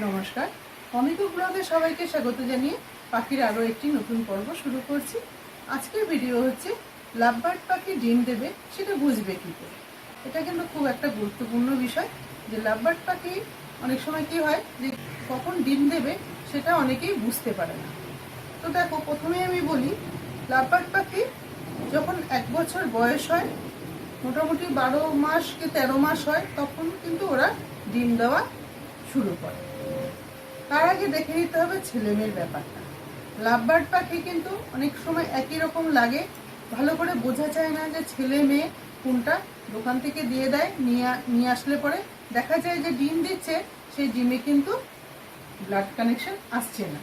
নমস্কার। অমিকু ব্লগে সবাইকে স্বাগত জানিয়ে পাখির আরও একটি নতুন পর্ব শুরু করছি। আজকের ভিডিও হচ্ছে, লাভবার্ড পাখি ডিম দেবে, সেটা বুঝবে কী করে? এটা কিন্তু খুব একটা গুরুত্বপূর্ণ বিষয় যে লাভবার্ড পাখি অনেক সময় কি হয় যে কখন ডিম দেবে সেটা অনেকেই বুঝতে পারে না। তো দেখো, প্রথমে আমি বলি, লাভবার্ড পাখি যখন এক বছর বয়স হয়, মোটামুটি বারো মাস কি তেরো মাস হয়, তখন কিন্তু ওরা ডিম দেওয়া শুরু করে। তার আগে দেখে নিতে হবে ছেলে মেয়ের ব্যাপারটা লাভবার্ড পাখি কিন্তু অনেক সময় একই রকম লাগে। ভালো করে বোঝা যায় না যে ছেলে মেয়ে কোনটা দোকান থেকে দিয়ে দেয়, নিয়ে নিয়ে আসলে পরে। দেখা যায় যে ডিম দিচ্ছে, সেই ডিমে কিন্তু ব্লাড কানেকশন আসছে না।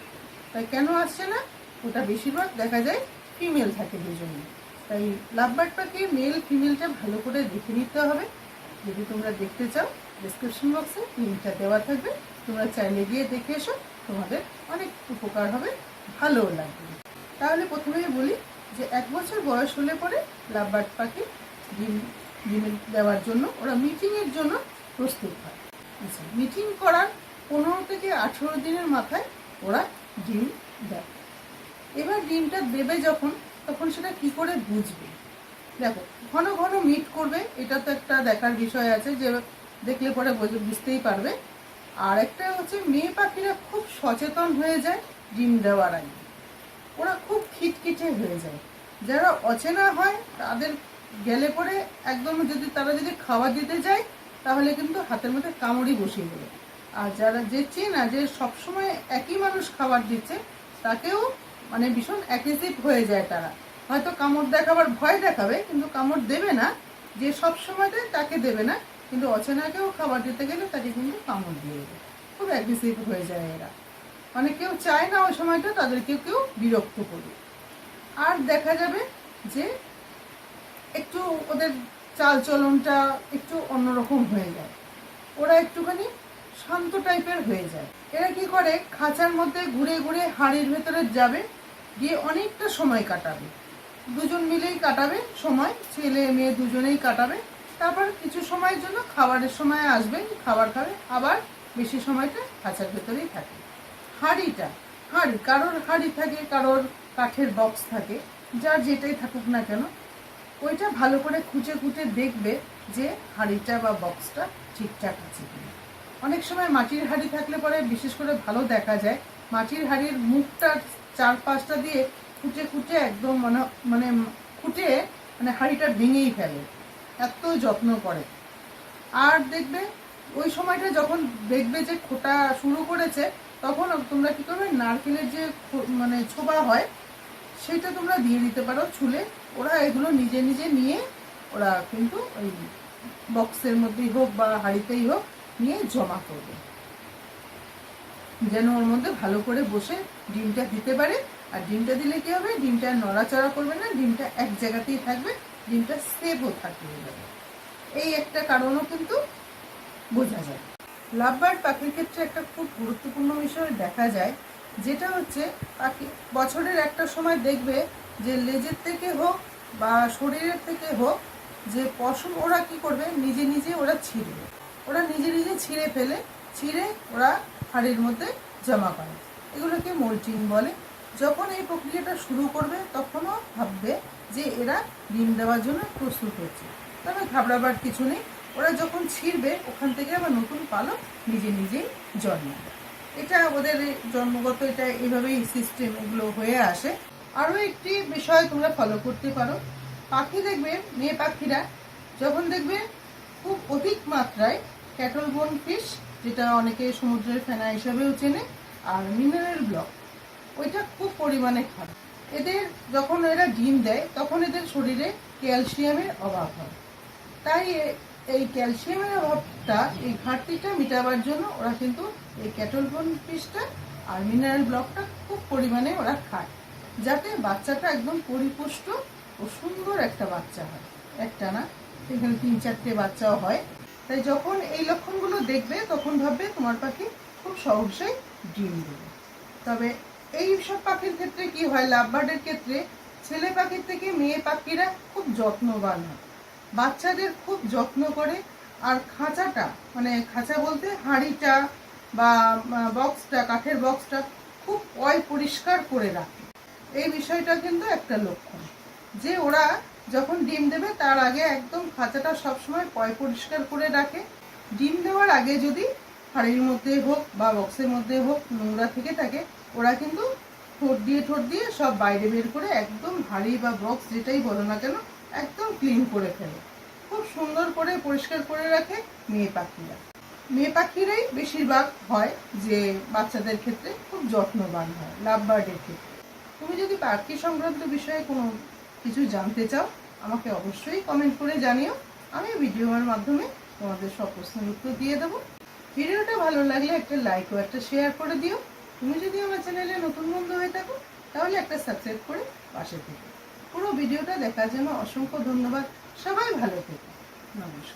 তাই কেন আসছে না? ওটা বেশিরভাগ দেখা যায় ফিমেল থাকে দুজনে তাই লাভবার্ড পাখি মেল ফিমেলটা ভালো করে দেখে নিতে হবে। যদি তোমরা দেখতে চাও ডিসক্রিপশন বক্সে লিঙ্কটা দেওয়া থাকবে। তোমরা চাইলে গিয়ে দেখে এসো, তোমাদের অনেক উপকার হবে, ভালোও লাগবে। তাহলে প্রথমেই বলি যে এক বছর বয়স হলে পরে লাভবার্ড পাখি ডিম ডিম দেওয়ার জন্য ওরা মিটিংয়ের জন্য প্রস্তুত হয়। আচ্ছা মিটিং করার পনেরো থেকে আঠেরো দিনের মাথায় ওরা ডিম দেয়। এবার ডিমটা দেবে যখন, তখন সেটা কি করে বুঝবে? দেখো, ঘন ঘন মিট করবে, এটা তো একটা দেখার বিষয় আছে যে দেখলে পরে বুঝতেই পারবে। আর একটা হচ্ছে মেয়ে পাখিরা খুব সচেতন হয়ে যায় ডিম দেওয়ার আগে। ওরা খুব খিটখিটে হয়ে যায়। যারা অচেনা হয়, তাদের গেলে পরে একদম যদি তারা যদি খাবার দিতে যায়, তাহলে কিন্তু হাতের মধ্যে কামড়ি বসিয়ে দেবে। আর যারা যে চেনা, যে সবসময় একই মানুষ খাবার দিচ্ছে, তাকেও মানে ভীষণ অ্যাগ্রেসিভ হয়ে যায় তারা। হয়তো কামড় দেখাবার ভয় দেখাবে, কিন্তু কামড় দেবে না। যে সব সময়তে তাকে দেবে না। কিন্তু অচেনাকেও খাবার দিতে গেলে তাকে কিন্তু কামড় দিয়ে দেবে। খুব অ্যাগ্রেসিভ হয়ে যায় এরা। মানে কেউ চায় না ওই সময়টা তাদেরকে কেউ বিরক্ত করবে আর দেখা যাবে যে একটু ওদের চাল চলনটা একটু অন্যরকম হয়ে যায়। ওরা একটুখানি শান্ত টাইপের হয়ে যায়। এরা কি করে? খাঁচার মধ্যে ঘুরে ঘুরে হাড়ির ভেতরে যাবে, গিয়ে অনেকটা সময় কাটাবে। দুজন মিলেই কাটাবে, সময় ছেলে মেয়ে দুজনেই কাটাবে। তারপর কিছু সময়ের জন্য খাবারের সময় আসবে, খাবার খাবে, আবার বেশি সময়টা খাঁচার ভেতরেই থাকে। হাঁড়িটা, হাঁড়ি, কারোর হাঁড়ি থাকে, কারোর কাঠের বক্স থাকে, যার যেটাই থাকুক না কেন, ওইটা ভালো করে খুঁচে খুঁটে দেখবে যে হাঁড়িটা বা বক্সটা ঠিকঠাক আছে কিনা। অনেক সময় মাটির হাঁড়ি থাকলে পরে বিশেষ করে ভালো দেখা যায়, মাটির হাঁড়ির মুখটা চার পাঁচটা দিয়ে খুঁটে খুঁটে একদম মানে মানে খুঁটে মানে হাঁড়িটা ভেঙেই ফেলে। এত যত্ন করে। আর দেখবে, ওই সময়টা যখন দেখবে যে খোটা শুরু করেছে, তখন তোমরা কি করবে, নারকেলের যে মানে ছোবা হয়, সেটা তোমরা দিয়ে দিতে পারো ছুলে। ওরা এগুলো নিজে নিজে নিয়ে, ওরা কিন্তু ওই বক্সের মধ্যেই হোক বা হাঁড়িতেই হোক নিয়ে জমা করবে। যেন ওর মধ্যে ভালো করে বসে ডিমটা দিতে পারে। আর ডিমটা দিলে কি হবে? ডিমটা নড়াচড়া করবে না, ডিমটা এক জায়গাতেই থাকবে, ডিমটা সেভও থাকবে। এই একটা কারণও কিন্তু বোঝা যায়। লাভবার্ড পাখির ক্ষেত্রে একটা খুব গুরুত্বপূর্ণ বিষয় দেখা যায়, যেটা হচ্ছে পাখি বছরের একটা সময় দেখবে যে লেজের থেকে হোক বা শরীরের থেকে হোক যে পশম ওরা কি করবে? নিজে নিজে ওরা ছিঁড়বে ওরা নিজে নিজে ছিঁড়ে ফেলে, ছিঁড়ে ওরা হাড়ির মধ্যে জমা করে। এগুলোকে মোল্টিং বলে। যখন এই প্রক্রিয়াটা শুরু করবে, তখনও ভাববে যে এরা ডিম দেওয়ার জন্য প্রস্তুত হচ্ছে। তবে ঘাবড়াবার কিছু নেই। ওরা যখন ছিঁড়বে, ওখান থেকে আবার নতুন পালক নিজে নিজেই জন্মাবে। এটা ওদের জন্মগত, এটা এইভাবেই সিস্টেম এগুলো হয়ে আসে। আরও একটি বিষয় তোমরা ফলো করতে পারো। পাখি দেখবে, মেয়ে পাখিরা, যখন দেখবে খুব অধিক মাত্রায় ক্যাটল বোন ফিশ যেটা অনেকে সমুদ্রের ফেনা হিসাবেও চেনে, আর মিনারেল ব্লক ওইটা খুব পরিমাণে খাবে এদের যখন এরা ডিম দেয়, তখন এদের শরীরে ক্যালসিয়ামের অভাব হয়। তাই এই ক্যালসিয়ামের অভাবটা, এই ঘাটতিটা মেটাবার জন্য ওরা কিন্তু এই ক্যাটল বোন ফিশটা আর মিনারেল ব্লকটা খুব পরিমাণে ওরা খায়। যাতে বাচ্চাটা একদম পরিপুষ্ট ও সুন্দর একটা বাচ্চা হয়। একটা না এখানে তিন চারটে বাচ্চাও হয়। তাই যখন এই লক্ষণগুলো দেখবে, তখন ভাববে তোমার পাখি খুব সহজেই ডিম দেবে। তবে এই সব পাখির ক্ষেত্রে কি হয়? লাভবার্ডের ক্ষেত্রে ছেলে পাখির থেকে মেয়ে পাখিরা খুব যত্নবান হয়। বাচ্চাদের খুব যত্ন করে। আর খাঁচাটা মানে খাঁচা বলতে হাঁড়িটা বা বক্সটা, কাঠের বক্সটা খুব পয় পরিষ্কার করে রাখে। এই বিষয়টা কিন্তু একটা লক্ষণ। যে ওরা যখন ডিম দেবে, তার আগে একদম খাঁচাটা সবসময় পয় পরিষ্কার করে রাখে। ডিম দেওয়ার আগে যদি হাড়ির মধ্যে হোক বা বক্সের মধ্যে হোক, নোংরা থেকে থাকে ওরা কিন্তু ঠোঁট দিয়ে ঠোঁট দিয়ে সব বাইরে বের করে একদম হাড়ি বা বক্স যেটাই বলো না কেন, একদম ক্লিন করে ফেলে। খুব সুন্দর করে পরিষ্কার করে রাখে মেয়ে পাখিরা। মেয়ে পাখিরাই বেশিরভাগ হয় যে বাচ্চাদের ক্ষেত্রে খুব যত্নবান হয় লাভ বার্ডের ক্ষেত্রে। তুমি যদি পাখি সংক্রান্ত বিষয়ে কোনো কিছু জানতে চাও, আমাকে অবশ্যই কমেন্ট করে জানিও। আমি ভিডিওর মাধ্যমে তোমাদের সব প্রশ্নের উত্তর দিয়ে দেবো। ভিডিওটা ভালো লাগলে একটা লাইক ও একটা শেয়ার করে দিও। তুমি যদি আমার চ্যানেলে নতুন বন্ধু হয়ে থাকো, তাহলে একটা সাবস্ক্রাইব করে পাশে থেকো। পুরো ভিডিওটা দেখার জন্য অসংখ্য ধন্যবাদ। সবাই ভালো থেকো। নমস্কার।